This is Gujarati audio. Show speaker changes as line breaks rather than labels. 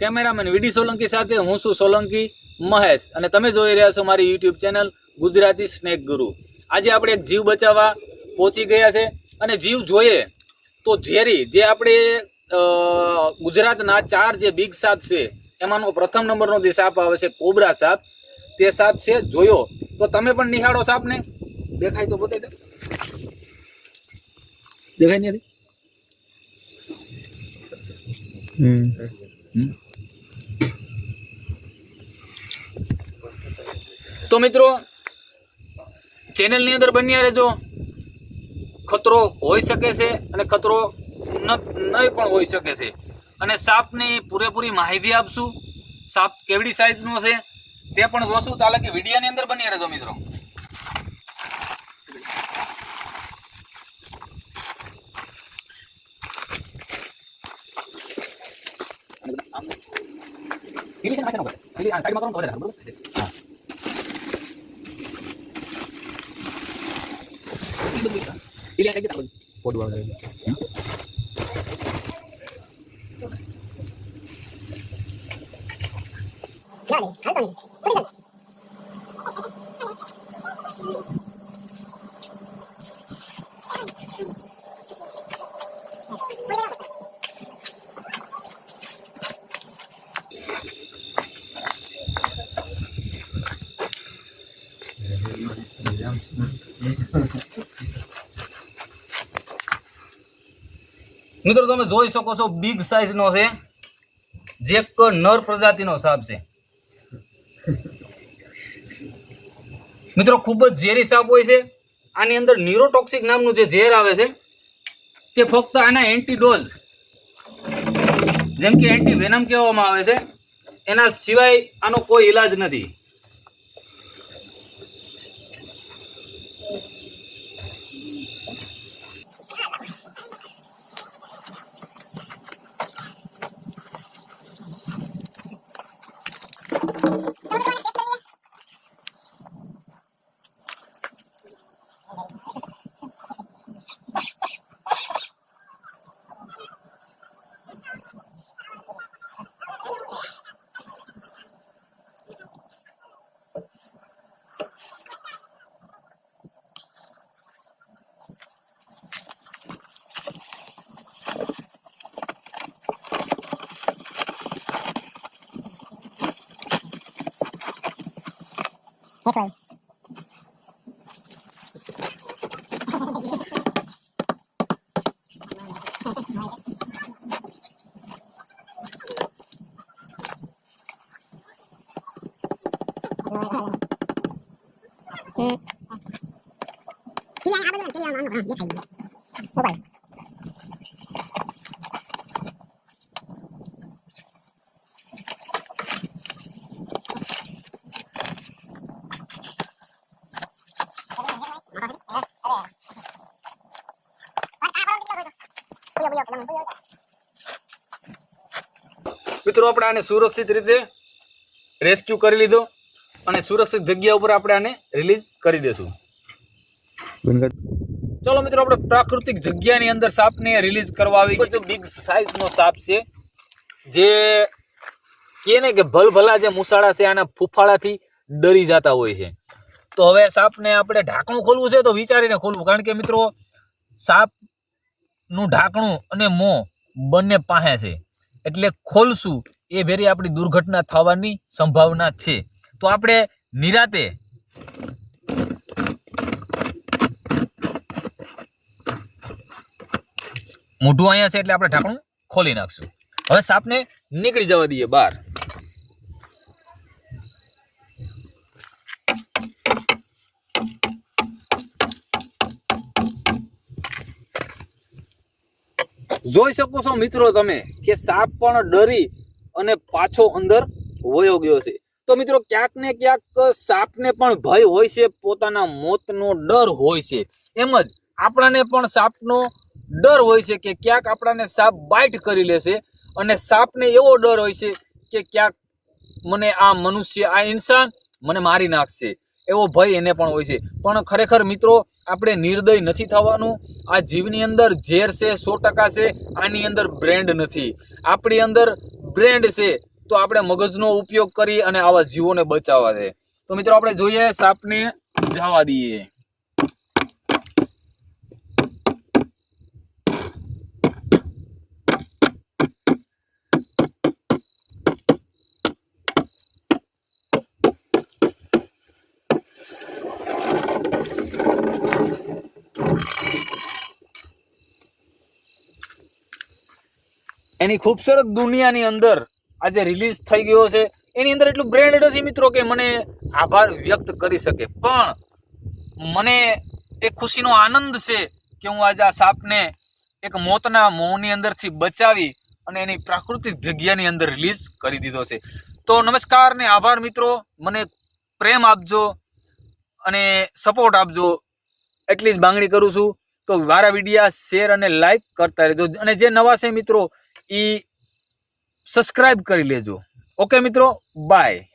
કેમેરામેન વીડી સોલંકી સાથે હું છું સોલંકી મહેશ. અને તમે જોઈ રહ્યા છો મારી યુટ્યુબ ચેનલ ગુજરાતી સ્નેક ગુરુ. આજે આપણે એક જીવ બચાવવા પહોંચી ગયા છે. અને જીવ જોઈએ તો ઝેરી જે આપણે ગુજરાતના ચાર જે બિગ સાપ છે એમાંનો પ્રથમ નંબરનો જે સાપ આવે છે કોબરા સાપ તે સાપ છે જોયો. તો તમે પણ નિહાળો સાપને. દેખાય તો પોતે દેખાય નહીં હજી? હમ. તો મિત્રો ચેનલની અંદર બન્યા રહેજો. ખતરો હોઈ શકે છે અને ખતરો નહીં પણ હોઈ શકે છે. અને સાપની પૂરેપૂરી માહિતી આપશું. સાપ કેવડી સાઈઝનો છે, તે પણ જોશું. તાલે કે વિડીયાની અંદર બની રહેજો મિત્રો. Pilihan kita. Pun, Oh dua kali. Dale, મિત્રો, તમે જોઈ શકો છો બિગ સાઈઝ નો છે. જે નર પ્રજાતિનો સાપ છે. મિત્રો, ખૂબ જ ઝેરી સાપ હોય છે. આની અંદર ન્યુરોટોક્સિક નામનું જે ઝેર આવે છે, તે ફક્ત આના એન્ટીડોઝ જેમ કે એન્ટી વેનમ કહેવામાં આવે છે. એના સિવાય આનો કોઈ ઈલાજ નથી. hết
rồi Ừ. Đi ra áo bên này, cái leo nó ăn một lần, biết thầy
મિત્રો, આપણે આને સુરક્ષિત રીતે રેસ્ક્યુ કરી લીધો અને સુરક્ષિત જગ્યા ઉપર આપણે આને રિલીઝ કરી દેશું. ચલો મિત્રો, આપણે પ્રાકૃતિક જગ્યાની અંદર સાપને રિલીઝ કરવા આવી છે. બિગ સાઈઝનો સાપ છે, જે કે ને કે ભલભલા જે મુસાળા છે, આના ફૂફાળાથી ડરી જતા હોય છે. તો હવે સાપને આપણે ઢાંકણું ખોલવું છે, તો વિચારીને ખોલવું. કારણ કે મિત્રો સાપનું ઢાંકણું અને મોં બંને પાસે છે. એટલે ખોલશું એ ભેરી આપણી દુર્ઘટના થવાની સંભાવના છે. તો આપણે નિરાતે મોઢું અહીંયા છે એટલે આપણે ઢાંકણું ખોલી નાખશું. હવે સાપને નીકળી જવા દઈએ બહાર. જોઈ શકો છો મિત્રો તમે કે સાપ પણ ડરી અને પાછો અંદર વયો ગયો છે. તો મિત્રો ક્યાંક ને ક્યાંક સાપને પણ ભય હોય છે, પોતાના મોતનો ડર હોય છે. એમ જ આપણાને પણ સાપનો ડર હોય છે કે ક્યાંક આપણાને સાપ બાઇટ કરી લેશે અને સાપને એવો ડર હોય છે કે ક્યાંક મને આ મનુષ્ય, આ ઇન્સાન મને મારી નાખશે. એવો ભય એને પણ હોય છે. પણ ખરેખર મિત્રો, આપણે નિર્દય નથી થવાનું. આ જીવની અંદર ઝેર છે, સો ટકા છે, આની અંદર બ્રેન્ડ નથી. આપણી અંદર બ્રેન્ડ છે, તો આપણે મગજનો ઉપયોગ કરી અને આવા જીવોને બચાવવા છે. તો મિત્રો, આપણે જોઈએ સાપને જવા દઈએ. એની ખૂબસૂરત દુનિયાની અંદર આજે રિલીઝ થઈ ગયો છે. એની અંદર એટલું બ્રેન્ડ નથી મિત્રો કે મને આભાર વ્યક્ત કરી શકે. પણ મને એ ખુશીનો આનંદ છે કે હું આજે આ સાપને એક મોતના મોંની અંદરથી બચાવી અને એની પ્રાકૃતિક જગ્યાની અંદર રિલીઝ કરી દીધો છે. તો નમસ્કાર ને આભાર મિત્રો. મને પ્રેમ આપજો અને સપોર્ટ આપજો. એટલી જ માંગણી કરું છું. તો મારા વિડીયા શેર અને લાઇક કરતા રહેજો. અને જે નવા છે મિત્રો એ સબસ્ક્રાઇબ કરી લેજો. ઓકે મિત્રો બાય